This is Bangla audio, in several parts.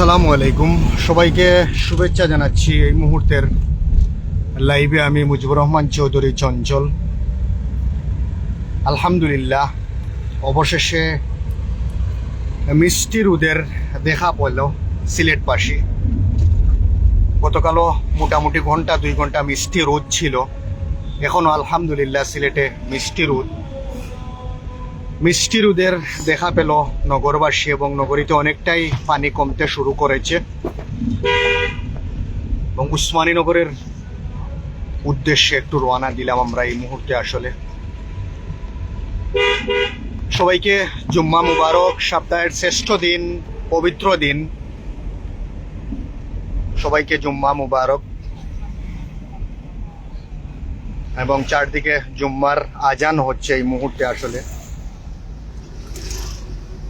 আসসালামু আলাইকুম। সবাইকে শুভেচ্ছা জানাচ্ছি এই মুহূর্তের লাইভে আমি মুজিবুর রহমান চৌধুরী চঞ্চল। আলহামদুলিল্লাহ, অবশেষে মিষ্টি রুদের দেখা পেল সিলেটবাসী। গতকালও মোটামুটি ঘণ্টা দুই ঘণ্টা মিষ্টি রোদ ছিল। এখনও আলহামদুলিল্লাহ সিলেটে মিষ্টি রোদ। মিষ্টি রুদের দেখা পেল নগরবাসী এবং নগরীতে অনেকটাই পানি কমতে শুরু করেছে। এবং উসমানীনগরের উদ্দেশ্যে একটু রওনা দিলাম আমরা এই মুহূর্তে আসলে। সবাইকে জুম্মা মুবারক, সপ্তাহের শ্রেষ্ঠ দিন, পবিত্র দিন। সবাইকে জুম্মা মুবারক। এবং চারদিকে জুম্মার আজান হচ্ছে এই মুহূর্তে আসলে।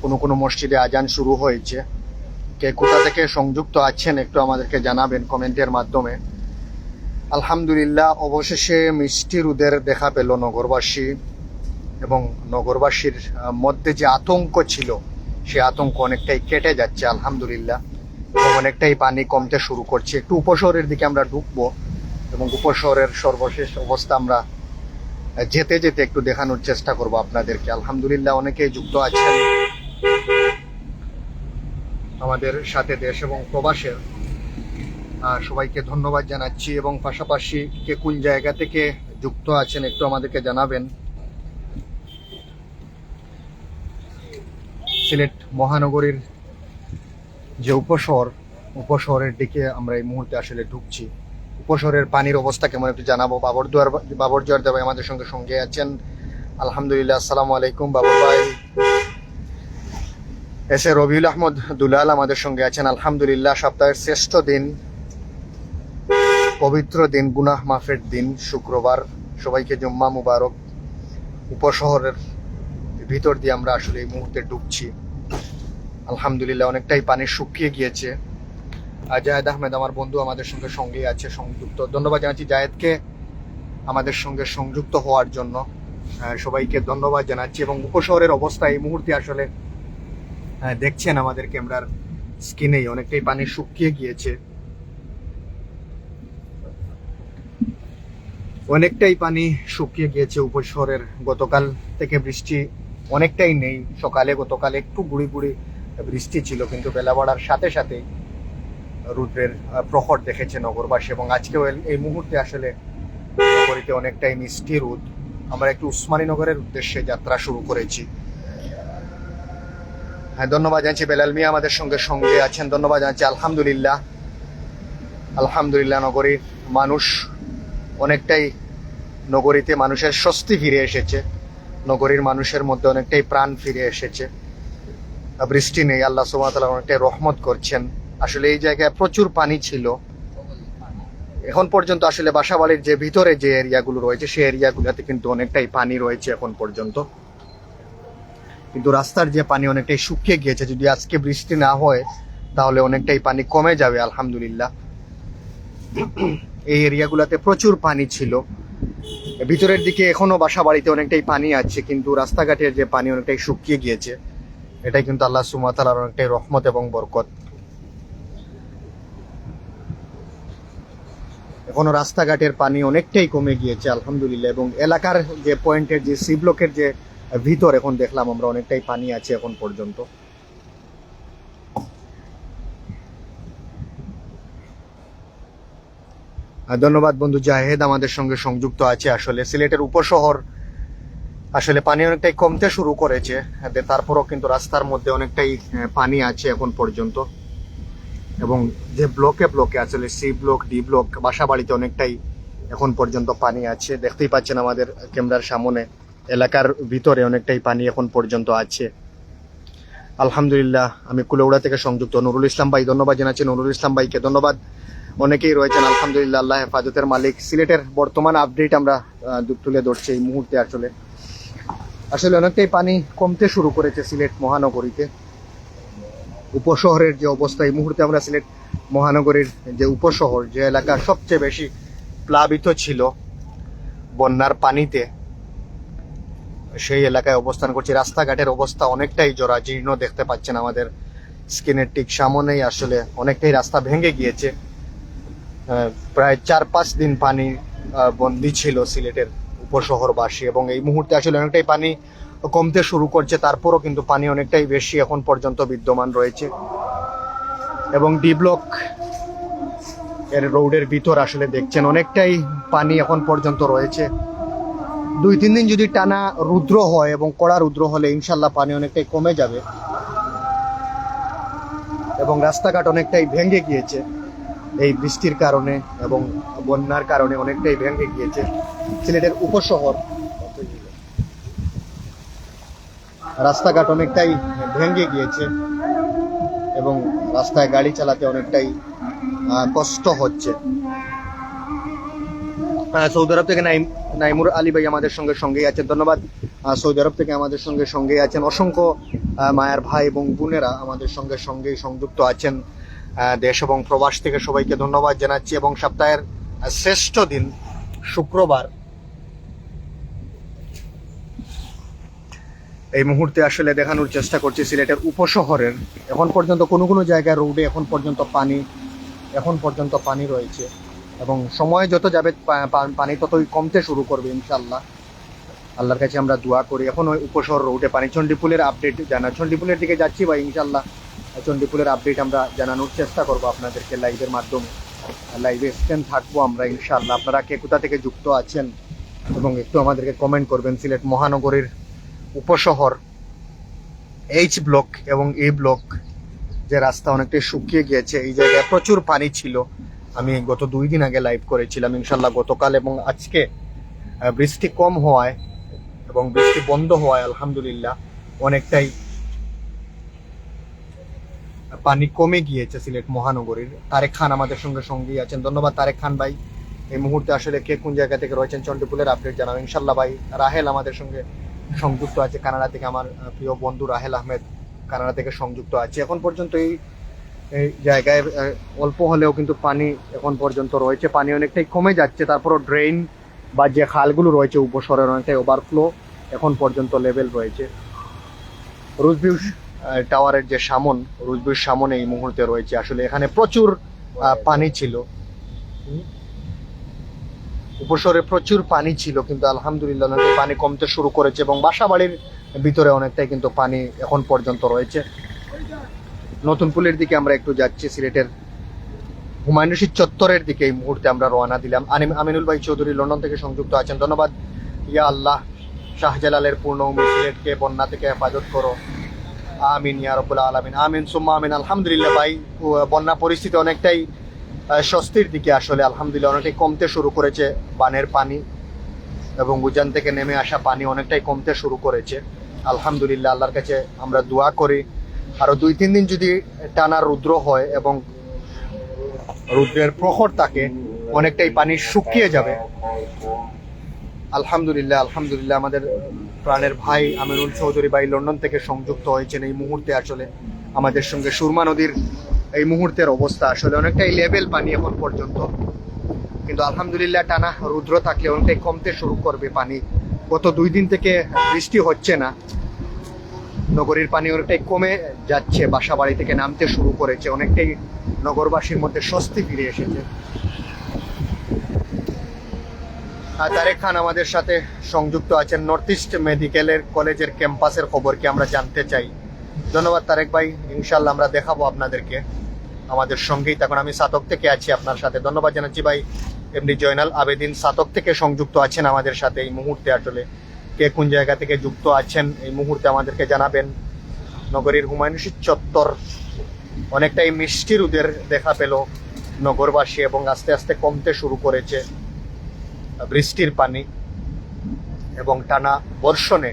কোনো কোনো মসজিদে আজান শুরু হয়েছে। কে কোথা থেকে সংযুক্ত আছেন একটু আমাদেরকে জানাবেন কমেন্টের মাধ্যমে। আলহামদুলিল্লাহ, অবশেষে মিষ্টি রুদের দেখা পেল নগরবাসী এবং নগরবাসীর মধ্যে যে আতঙ্ক ছিল, সে আতঙ্ক অনেকটাই কেটে যাচ্ছে, আলহামদুলিল্লাহ। এবং অনেকটাই পানি কমতে শুরু করছে। একটু উপশহরের দিকে আমরা ঢুকবো এবং উপশহরের সর্বশেষ অবস্থা আমরা যেতে যেতে একটু দেখানোর চেষ্টা করব আপনাদেরকে। আলহামদুলিল্লাহ, অনেকেই যুক্ত আছেন। আমাদের সাথে দেশ এবং প্রবাসের। সবাইকে ধন্যবাদ জানাচ্ছি এবং পাশাপাশি কে কোন জায়গা থেকে যুক্ত আছেন একটু আমাদেরকে জানাবেন। সিলেট মহানগরীর যে উপশহর উপশহরের দিকে আমরা এই মুহূর্তে আসলে ঢুকছি। উপশহরের পানির অবস্থা কেমন একটু জানাব। বাবর দুয়ার বাবর জোয়ার দেবাই আমাদের সঙ্গে সঙ্গে আছেন। আলহামদুলিল্লাহ, আসসালামু আলাইকুম বাবর ভাই। এস এ রবিউল আহমদ দুলাল আমাদের সঙ্গে আছেন। আলহামদুলিল্লাহ, সপ্তাহের শ্রেষ্ঠ দিন, পবিত্র দিন, গুনাহ মাফের দিন, শুক্রবার। সবাইকে জুম্মা মুবারক। উপশহরের ভিতর দিয়ে আমরা আসলে এই মুহূর্তে ঢুকছি আলহামদুলিল্লাহ, অনেকটাই পানি শুকিয়ে গিয়েছে। আর জায়েদ আহমেদ আমার বন্ধু, আমাদের সঙ্গে সঙ্গেই আছে, সংযুক্ত। ধন্যবাদ জানাচ্ছি জায়েদকে আমাদের সঙ্গে সংযুক্ত হওয়ার জন্য। সবাইকে ধন্যবাদ জানাচ্ছি এবং উপশহরের অবস্থা এই মুহূর্তে আসলে দেখছেন আমাদের ক্যামেরার স্ক্রিনেই অনেকটাই পানি শুকিয়ে গিয়েছে। অনেকটাই পানি শুকিয়ে গিয়েছে উপশহরের গতকাল থেকে বৃষ্টি অনেকটাই নেই। সকালে গতকাল একটু গুড়ি গুড়ি বৃষ্টি ছিল কিন্তু বেলা বাড়ার সাথে সাথে রুদ্রের আহ, প্রখর দেখেছে নগরবাসী এবং আজকেও এই- এই মুহূর্তে আসলে নগরীতে অনেকটাই মিষ্টি রোদ। আমরা একটু উসমানীনগরের উদ্দেশ্যে যাত্রা শুরু করেছি। হ্যাঁ ধন্যবাদ জানাচ্ছি বেলাল মিয়া আমাদের সঙ্গে সঙ্গে আছেন। ধন্যবাদ জানাচ্ছি, আলহামদুলিল্লাহ। আলহামদুলিল্লাহ নগরীর মানুষ অনেকটাই নগরীতে মানুষের স্বস্তি ফিরে এসেছে। নগরীর মানুষের মধ্যে অনেকটাই প্রাণ ফিরে এসেছে। বৃষ্টি নেই, আল্লাহ সুমাতালা অনেকটাই রহমত করছেন। আসলে এই জায়গায় প্রচুর পানি ছিল। এখন পর্যন্ত আসলে বাসাবাড়ির যে ভিতরে যে এরিয়াগুলো রয়েছে, সেই এরিয়াগুলোতে কিন্তু অনেকটাই পানি রয়েছে এখন পর্যন্ত। কিন্তু রাস্তার যে পানি অনেকটাই শুকিয়ে গিয়েছে, যদি আজকে বৃষ্টি না হয়, তাহলে অনেকটাই পানি কমে যাবে, আলহামদুলিল্লাহ। এই এরিয়াগুলোতে প্রচুর পানি ছিল। ভিতরের দিকে এখনও বাসা বাড়িতে অনেকটাই পানি আছে, কিন্তু রাস্তাঘাটের যে পানি অনেকটাই শুকিয়ে গিয়েছে, এটাই কিন্তু আল্লাহ সুমাতালার অনেকটাই রহমত এবং বরকত। এখনও রাস্তাঘাটের পানি অনেকটাই কমে গিয়েছে, আলহামদুলিল্লাহ, এবং এলাকার যে পয়েন্টের যে সি ব্লকের যে ভিতর এখন দেখলাম আমরা অনেকটাই পানি আছে এখন পর্যন্ত। ধন্যবাদ বন্ধু জাহেদ, আমাদের সঙ্গে সংযুক্ত আছে। আসলে সিলেটের উপশহর আসলে পানি অনেকটাই কমতে শুরু করেছে। তারপরও কিন্তু রাস্তার মধ্যে অনেকটাই পানি আছে এখন পর্যন্ত। এবং যে ব্লকে ব্লকে আসলে সি ব্লক, ডি ব্লক বাসা বাড়িতে অনেকটাই এখন পর্যন্ত পানি আছে। দেখতেই পাচ্ছেন আমাদের ক্যামেরার সামনে এলাকার ভিতরে অনেকটাই পানি এখন পর্যন্ত আছে। আলহামদুলিল্লাহ, আমি কুলৌড়া থেকে সংযুক্ত নুরুল ইসলাম ভাই, ধন্যবাদ জানাচ্ছি। নুরুল ইসলাম ভাইকে ধন্যবাদ। অনেকেই রয়েছেন, আলহামদুলিল্লাহ, আল্লাহ হেফাজতের মালিক। সিলেটের বর্তমান আপডেট আমরা তুলে ধরছি এই মুহূর্তে আসলে। আসলে অনেকটাই পানি কমতে শুরু করেছে সিলেট মহানগরীতে। উপশহরের যে অবস্থা, এই মুহূর্তে আমরা সিলেট মহানগরীর যে উপশহর, যে এলাকা সবচেয়ে বেশি প্লাবিত ছিল বন্যার পানিতে সেই এলাকায় অবস্থান করছি। রাস্তাঘাটের অবস্থা অনেকটাই জরাজীর্ণ দেখতে পাচ্ছেন আমাদের স্কিনের ঠিক সামনেই আসলে অনেকটাই রাস্তা ভেঙে গিয়েছে। প্রায় চার পাঁচ দিন পানি বন্দি ছিল সিলেটের উপশহরবাসী এবং এই মুহূর্তে আসলে অনেকটাই পানি কমতে শুরু করছে, তারপরও কিন্তু পানি অনেকটাই বেশি এখন পর্যন্ত বিদ্যমান রয়েছে। এবং ডি ব্লক এর রোডের ভিতর আসলে দেখছেন অনেকটাই পানি এখন পর্যন্ত রয়েছে। দুই, তিন দিন যদি টানা রুদ্র হয় এবং কড়া রুদ্র হলে ইনশাল্লাহ পানি অনেকটাই কমে যাবে। এবং রাস্তাঘাট অনেকটাই ভেঙে গিয়েছে। এই বৃষ্টির কারণে এবং বন্যার কারণে অনেকটাই ভেঙে গিয়েছে। সিলেটের উপশহর। রাস্তাঘাট অনেকটাই ভেঙে গিয়েছে এবং রাস্তায় গাড়ি চালাতে অনেকটাই কষ্ট হচ্ছে। সৌদি আরব থেকে নাইম নাইমুর আলী ভাই আমাদের সঙ্গে সঙ্গেই আছেন। ধন্যবাদ। সৌদি আরব থেকে আমাদের সঙ্গে সঙ্গেই আছেন অসংখ্য মায়ের ভাই এবং বোনেরা আমাদের সঙ্গে সঙ্গেই সংযুক্ত আছেন। দেশ এবং প্রবাস থেকে সবাইকে ধন্যবাদ জানাচ্ছি এবং সপ্তাহের শ্রেষ্ঠ দিন শুক্রবার। এই মুহূর্তে আসলে দেখানোর চেষ্টা করছি সিলেটের উপশহরের। এখন পর্যন্ত কোনো কোনো জায়গায় রোডে এখন পর্যন্ত পানি, এখন পর্যন্ত পানি রয়েছে। এবং সময় যত যাবে পানি ততই কমতে শুরু করবে ইনশাল্লাহ আল্লাহর কাছে আমরা দোয়া করি। এখন ওই উপশহর রোডে পানি, চণ্ডীপুলের আপডেট জানা চণ্ডীপুলের দিকে যাচ্ছি ভাই ইনশাল্লাহ চণ্ডীপুলের আপডেট আমরা জানানোর চেষ্টা করব আপনাদেরকে লাইভের মাধ্যমে। লাইভে স্ট্যান্ড থাকব আমরা ইনশাল্লাহ আপনারা কে কোথা থেকে যুক্ত আছেন? এবং একটু আমাদেরকে কমেন্ট করবেন। সিলেট মহানগরীর উপশহর এইচ ব্লক এবং এ ব্লক যে রাস্তা অনেকটাই শুকিয়ে গিয়েছে। এই জায়গায় প্রচুর পানি ছিল। আমি গত দুই দিন আগে লাইভ করেছিলাম ইনশাল্লাহ গতকাল এবং আজকে। বৃষ্টি কম হওয়ায় এবং বৃষ্টি বন্ধ হওয়ায়, আলহামদুলিল্লাহ, অনেকটাই পানি কমে গিয়েছে সিলেট মহানগরীর। তারেক খান আমাদের সঙ্গে সঙ্গেই আছেন। ধন্যবাদ তারেক খান ভাই। এই মুহূর্তে আসলে কে কোন জায়গা থেকে রয়েছেন চন্ডিপুলের আপডেট জানাব ইনশাল্লাহ ভাই, রাহেল আমাদের সঙ্গে সংযুক্ত আছে, কানাডা থেকে আমার প্রিয় বন্ধু রাহেল আহমেদ কানাডা থেকে সংযুক্ত আছে। এখন পর্যন্ত এই এই জায়গায় অল্প হলেও কিন্তু পানি এখন পর্যন্ত রয়েছে। পানি অনেকটাই কমে যাচ্ছে, তারপরও ড্রেন বা যে খালগুলো রয়েছে উপসরের অনেকটাই ওভারফ্লো এখন পর্যন্ত লেভেল রয়েছে। রুজবিউ টাওয়ারের যে সামন রুজবিউ সামনে এই মুহূর্তে রয়েছে। আসলে এখানে প্রচুর পানি ছিল। উপসরে প্রচুর পানি ছিল, কিন্তু আলহামদুলিল্লাহ পানি কমতে শুরু করেছে এবং বাসা বাড়ির ভিতরে অনেকটাই কিন্তু পানি এখন পর্যন্ত রয়েছে। নতুন পুলের দিকে আমরা একটু যাচ্ছি, সিলেটের হুমায়ুন রশিদ চত্বরের দিকে এই মুহূর্তে আমরা রওনা দিলাম। আমিনুল ভাই চৌধুরী লন্ডন থেকে সংযুক্ত আছেন। ধন্যবাদ। ইয়া আল্লাহ, শাহজালালের পূর্ণ উম্মি সিলেটকে, বন্যা থেকে হেফাজত করো। আমিন ইয়া রব্বুল আলামিন। আমিন, সুম্মা আমিন। আলহামদুলিল্লাহ ভাই বন্যা পরিস্থিতি অনেকটাই স্বস্তির দিকে আসলে আলহামদুলিল্লাহ অনেকটাই কমতে শুরু করেছে বানের পানি এবং উজান থেকে নেমে আসা পানি অনেকটাই কমতে শুরু করেছে। আলহামদুলিল্লাহ, আল্লাহর কাছে আমরা দোয়া করি। আরও দুই, তিন দিন যদি টানা রুদ্র হয় এবং রুদ্রের প্রখর থাকে অনেকটাই পানি শুকিয়ে যাবে। আলহামদুলিল্লাহ আলহামদুলিল্লাহ আমাদের প্রাণের ভাই আমিনুল চৌধুরী ভাই লন্ডন থেকে সংযুক্ত হয়েছেন এই মুহূর্তে আসলে আমাদের সঙ্গে সুরমা নদীর এই মুহূর্তের অবস্থা আসলে অনেকটাই লেভেল পানি এখন পর্যন্ত। কিন্তু আলহামদুলিল্লাহ টানা রুদ্র থাকলে অনেকটাই কমতে শুরু করবে পানি। গত দুই দিন থেকে বৃষ্টি হচ্ছে না। নগরীর পানি অনেকটাই কমে যাচ্ছে বাসা বাড়ি থেকে নামতে শুরু করেছে, অনেকটাই নগরবাসীর মধ্যে স্বস্তি ফিরে এসেছে। আর তারেক খান আমাদের সাথে সংযুক্ত আছেন নর্থ ইস্ট মেডিকেলের কলেজের ক্যাম্পাসের খবর কি আমরা জানতে চাই। ধন্যবাদ তারেক ভাই ইনশাল্লাহ আমরা দেখাবো আপনাদেরকে আমাদের সঙ্গেই। তখন আমি সাতক থেকে আছি আপনার সাথে। ধন্যবাদ জানাচ্ছি ভাই এমনি জয়নাল আবেদিন সাতক থেকে সংযুক্ত আছেন আমাদের সাথে এই মুহূর্তে আসলে। কে কোন জায়গা থেকে যুক্ত আছেন এই মুহূর্তে আমাদেরকে জানাবেন। নগরীর হুমায়ুন রশিদ চত্বর অনেকটাই মিষ্টি রোদের দেখা পেল নগরবাসী এবং আস্তে আস্তে কমতে শুরু করেছে বৃষ্টির পানি এবং টানা বর্ষণে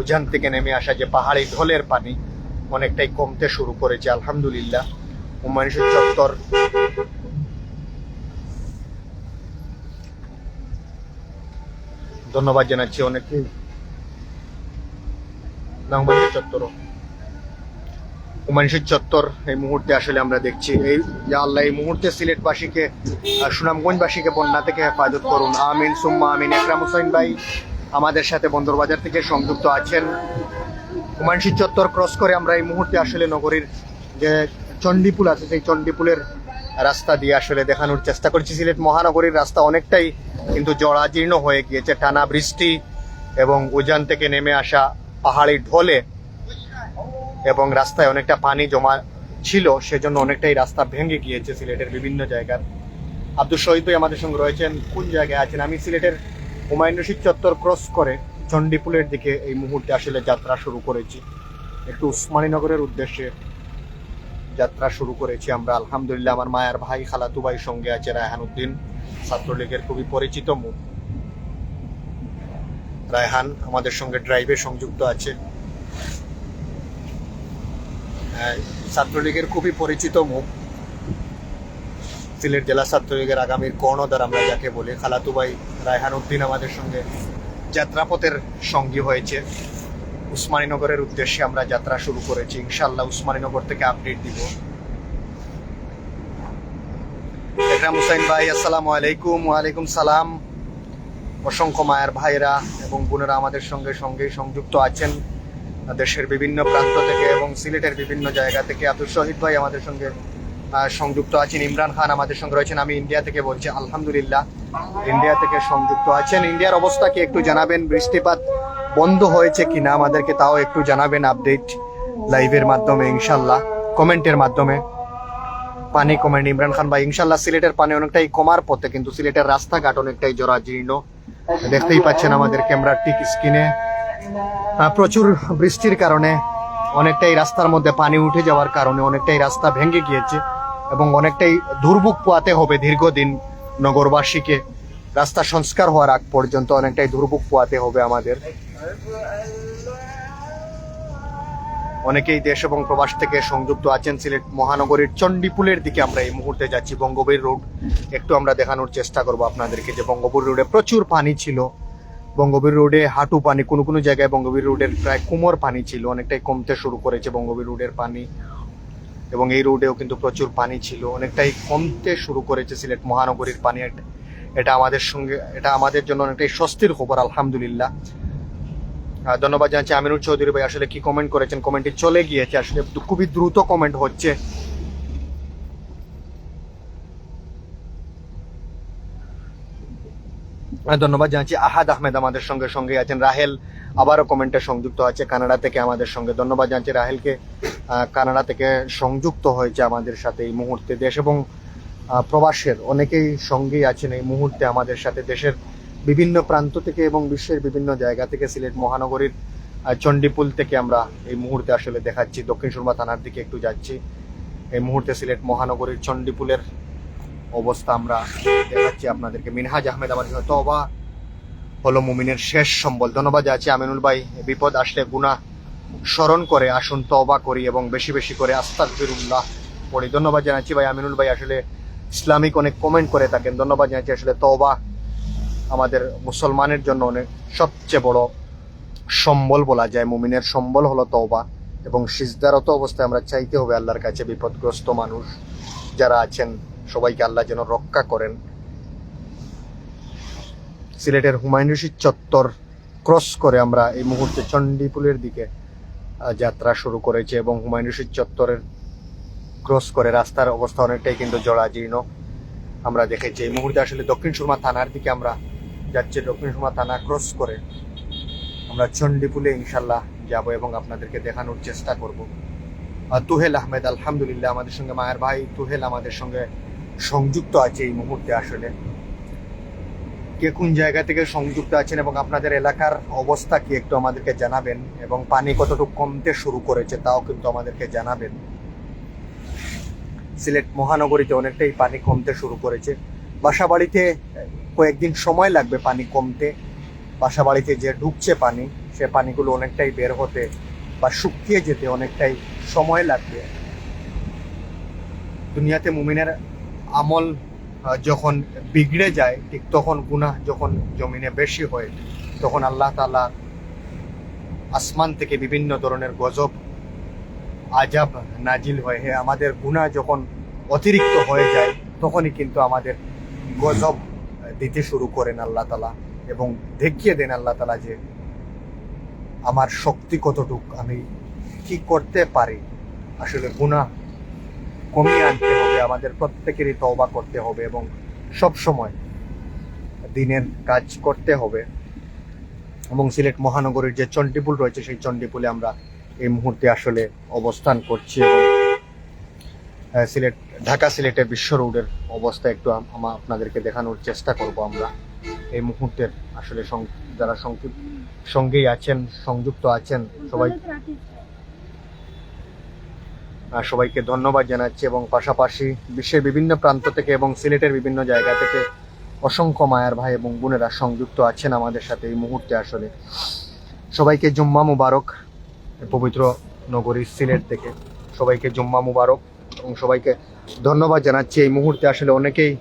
উজান থেকে নেমে আসা যে পাহাড়ি ঢলের পানি অনেকটাই কমতে শুরু করেছে। আলহামদুলিল্লাহ, হুমায়ুন রশিদ চত্বর। ধন্যবাদ জানাচ্ছি অনেকেই না হুমায়ুন রশিদ চত্বরও হুমায়ুন চত্বর এই মুহূর্তে আসলে আমরা দেখছি। এই আল্লাহ এই মুহূর্তে সিলেটবাসীকে সুনামগঞ্জবাসীকে বন্যা থেকে হেফাজত করুন। আমিন, সুম্মা আমিন। একরাম হোসেন ভাই আমাদের সাথে বন্দরবাজার থেকে সংযুক্ত আছেন। হুমায়ুন চত্বর ক্রস করে আমরা এই মুহূর্তে আসলে নগরীর যে চণ্ডীপুল আছে, সেই চণ্ডীপুলের রাস্তা দিয়ে আসলে দেখানোর চেষ্টা করছি। সিলেট মহানগরীর রাস্তা অনেকটাই কিন্তু জরাজীর্ণ হয়ে গিয়েছে। টানা বৃষ্টি এবং উজান থেকে নেমে আসা পাহাড়ি ঢলে এবং রাস্তায় অনেকটা পানি জমা ছিল, সেজন্য অনেকটাই রাস্তা ভেঙে গিয়েছে সিলেটের বিভিন্ন জায়গার। আব্দুল শহীদ ভাই আমাদের সঙ্গে রয়েছেন। কোন জায়গায় আছেন? আমি সিলেটের হুমায়ুন রশিদ চত্বর ক্রস করে চণ্ডীপুলের দিকে এই মুহূর্তে আসলে যাত্রা শুরু করেছি। একটু উসমানীনগরের উদ্দেশ্যে যাত্রা শুরু করেছি আমরা। আলহামদুলিল্লাহ, আমার মায়ের ভাই খালাতু ভাই সঙ্গে আছে রায়হান উদ্দিন। ছাত্রলীগের খুবই পরিচিত মুখ। রায়হান আমাদের সঙ্গে ড্রাইভে সংযুক্ত আছে। হ্যাঁ, ছাত্রলীগের খুবই পরিচিত মুখ। সিলেট জেলা ছাত্রলীগের আগামীর কর্ণধার আমরা যাকে বলি খালাতু ভাই রায়হান উদ্দিন আমাদের সঙ্গে যাত্রাপথের সঙ্গী হয়েছে। উসমানীনগরের উদ্দেশ্যে আমরা যাত্রা শুরু করেছি। ইনশাল্লাহ উসমানীনগর থেকে আপডেট দিব। একরাম হুসাইন ভাই আসসালামু আলাইকুম। ওয়ালাইকুম সালাম। অসংখ্য মায়ের ভাইরা এবং বোনেরা আমাদের সঙ্গে সঙ্গে সংযুক্ত আছেন। দেশের বিভিন্ন প্রান্ত থেকে এবং সিলেটের বিভিন্ন জায়গা থেকে আব্দুল শহীদ ভাই আমাদের সঙ্গে সংযুক্ত আছেন। ইমরান খান আমাদের সঙ্গে রয়েছেন। আমি ইন্ডিয়া থেকে বলছি, আলহামদুলিল্লাহ, ইন্ডিয়া থেকে সংযুক্ত আছেন। ইন্ডিয়ার অবস্থা কি একটু জানাবেন? বৃষ্টিপাত বন্ধ হয়েছে কিনা? আমাদেরকে তাও একটু জানাবেন আপডেট লাইভের মাধ্যমে, ইনশাল্লাহ। কমেন্টের মাধ্যমে। পানি কমেন্ট ইমরান খান ভাই, ইনশাল্লাহ সিলেটের পানি অনেকটাই কমার পথে, কিন্তু সিলেটের রাস্তাঘাট অনেকটাই জরাজীর্ণ। দেখতেই পাচ্ছেন আমাদের ক্যামেরার ঠিক স্ক্রিনে। প্রচুর বৃষ্টির কারণে অনেকটাই রাস্তার মধ্যে পানি উঠে যাওয়ার কারণে অনেকটাই রাস্তা ভেঙে গিয়েছে এবং অনেকটাই দুর্ভোগ পোয়াতে হবে দীর্ঘদিন নগরবাসীকে। রাস্তা সংস্কার হওয়ার আগ পর্যন্ত অনেকটাই দুর্ভোগ পোয়াতে হবে আমাদের। অনেকেই দেশ এবং প্রবাস থেকে সংযুক্ত আছেন সিলেট মহানগরীর চণ্ডীপুলের দিকে আমরা এই মুহূর্তে যাচ্ছি, বঙ্গবীর রোড। একটু আমরা দেখানোর চেষ্টা করব আপনাদেরকে যে বঙ্গবীর রোডে প্রচুর পানি ছিল। বঙ্গবীর রোডে হাঁটু পানি, কোনো কোনো জায়গায় বঙ্গবীর রোডের প্রায় কোমর পানি ছিল, অনেকটাই কমতে শুরু করেছে বঙ্গবীর রোডের পানি। এবং এই রোডেও কিন্তু প্রচুর পানি ছিল, অনেকটাই কমতে শুরু করেছে সিলেট মহানগরীর পানি। এটা- আমাদের সঙ্গে, এটা আমাদের জন্য অনেকটাই স্বস্তির খবর, আলহামদুলিল্লাহ। ধন্যবাদ জানাচ্ছি আমিনুর চৌধুরী ভাই, আসলে কি কমেন্ট করেছেন কমেন্টটি চলে গিয়েছে, আসলে খুবই দ্রুত কমেন্ট হচ্ছে। ধন্যবাদ জানাচ্ছি আহাদ আহমেদ আমাদের সঙ্গে সঙ্গে আছেন। রাহেল আবারও কমেন্টে সংযুক্ত আছে, কানাডা থেকে আমাদের সঙ্গে। ধন্যবাদ জানাচ্ছি রাহেলকে কানাডা থেকে সংযুক্ত হয়েছে আমাদের সাথে এই মুহূর্তে দেশ এবং প্রবাসের, অনেকেই সঙ্গেই আছেন এই মুহূর্তে আমাদের সাথে দেশের বিভিন্ন প্রান্ত থেকে এবং বিশ্বের বিভিন্ন জায়গা থেকে সিলেট মহানগরীর চণ্ডীপুল থেকে আমরা এই মুহূর্তে আসলে দেখাচ্ছি। দক্ষিণ সুরমা থানার দিকে একটু যাচ্ছি। এই মুহূর্তে সিলেট মহানগরীর চণ্ডীপুলের অবস্থা আমরা দেখাচ্ছি আপনাদেরকে। মিনহাজ আহমেদ আমার তবা হলো মুমিনের শেষ সম্বল। ধন্যবাদ যাচ্ছি আমিনুল ভাই। বিপদ আসলে গুণা স্মরণ করে আসুন তবা করি এবং বেশি বেশি করে আস্তাগফিরুল্লাহ পড়ি। ধন্যবাদ জানাচ্ছি ভাই। আমিনুল ভাই আসলে ইসলামিক অনেক কমেন্ট করে থাকেন। ধন্যবাদ জানাচ্ছি আসলে তবা আমাদের মুসলমানের জন্য অনেক সবচেয়ে বড় সম্বল বলা যায়। মুমিনের সম্বল হলো তওবা এবং সিজদারত অবস্থায় আমরা চাইতে হবে আল্লাহর কাছে বিপদগ্রস্ত মানুষ যারা আছেন, সবাইকে আল্লাহ যেন রক্ষা করেন। সিলেটের হুমায়ুন রশিদ চত্বর ক্রস করে আমরা এই মুহূর্তে চণ্ডীপুলের দিকে যাত্রা শুরু করেছি এবং হুমায়ুন রশিদ চত্বরের ক্রস করে রাস্তার অবস্থা অনেকটাই কিন্তু জরাজীর্ণ। আমরা দেখেছি এই মুহূর্তে আসলে দক্ষিণ সুরমা থানার দিকে আমরা যাচ্ছি দক্ষিণ সুরমা থানা ক্রস করে। আমরা চণ্ডীপুলে ইনশাল্লাহ যাব এবং আপনাদেরকে দেখানোর চেষ্টা করব। তুহেল আহমেদ, আলহামদুলিল্লাহ আমাদের সঙ্গে মায়ের ভাই তুহেল আমাদের সঙ্গে সংযুক্ত আছে এই মুহূর্তে আসলে। কে কোন জায়গা থেকে সংযুক্ত আছেন এবং আপনাদের এলাকার অবস্থা কি একটু আমাদেরকে জানাবেন এবং পানি কতটুকু কমতে শুরু করেছে তাও কিন্তু আমাদেরকে জানাবেন। সিলেট মহানগরীতে অনেকটাই পানি কমতে শুরু করেছে। বাসা বাড়িতে কয়েকদিন সময় লাগবে পানি কমতে। বাসা বাড়িতে যে ঢুকছে পানি, সে পানিগুলো অনেকটাই বের হতে বা শুকিয়ে যেতে অনেকটাই সময় লাগবে। দুনিয়াতে মুমিনের আমল যখন বিগড়ে যায়, ঠিক তখন গুনাহ যখন জমিনে বেশি হয়, তখন আল্লাহ তাআলা আসমান থেকে বিভিন্ন ধরনের গজব আজাব নাজিল হয়। হ্যাঁ আমাদের গুনাহ যখন অতিরিক্ত হয়ে যায়, তখনই কিন্তু আমাদের গজব দিতে শুরু করেন আল্লাহ তালা এবং দেখিয়ে দেন আল্লাহ তালা যে আমার শক্তি কতটুক, আমি কি করতে পারি? আসলে গুনাহ কমিয়ে আনতে হবে, আমাদের প্রত্যেকেরই তওবা করতে হবে এবং সব সময় দিনের কাজ করতে হবে এবং সিলেট মহানগরীর যে চণ্ডীপুল রয়েছে, সেই চণ্ডীপুলে আমরা এই মুহূর্তে আসলে অবস্থান করছি এবং সিলেট, ঢাকা সিলেটের বিশ্ব রোডের অবস্থা একটু আম- আমা- আপনাদেরকে দেখানোর চেষ্টা করব আমরা। এই মুহূর্তের আসলে যারা সঙ্গেই আছেন, সংযুক্ত আছেন, সবাই সবাইকে ধন্যবাদ জানাচ্ছি এবং পাশাপাশি বিশ্বের বিভিন্ন প্রান্ত থেকে এবং সিলেটের বিভিন্ন জায়গা থেকে অসংখ্য মায়ার ভাই এবং বোনেরা সংযুক্ত আছেন আমাদের সাথে এই মুহূর্তে আসলে। সবাইকে জুম্মা মুবারক, পবিত্র নগরী সিলেট থেকে। সবাইকে জুম্মা মুবারক। এবং সবাইকে ধন্যবাদ জানাচ্ছি। এই মুহূর্তে আসলে অনেকেই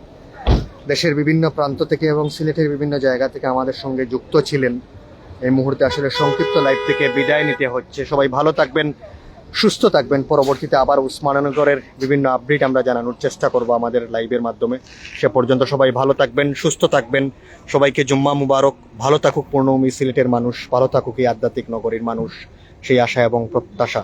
দেশের বিভিন্ন প্রান্ত থেকে এবং সিলেটের বিভিন্ন জায়গা থেকে আমাদের সঙ্গে যুক্ত ছিলেন। এই মুহূর্তে আসলে সংক্ষিপ্ত লাইভ থেকে বিদায় নিতে হচ্ছে। সবাই ভালো থাকবেন, সুস্থ থাকবেন। পরবর্তীতে আবার উসমাননগরের বিভিন্ন আপডেট আমরা জানানোর চেষ্টা করব আমাদের লাইভের মাধ্যমে। সে পর্যন্ত সবাই ভালো থাকবেন, সুস্থ থাকবেন। সবাইকে জুম্মা মুবারক। ভালো থাকুক পূর্ণভূমি সিলেটের মানুষ, ভালো থাকুক এই আধ্যাত্মিক নগরীর মানুষ। সেই আশা এবং প্রত্যাশা।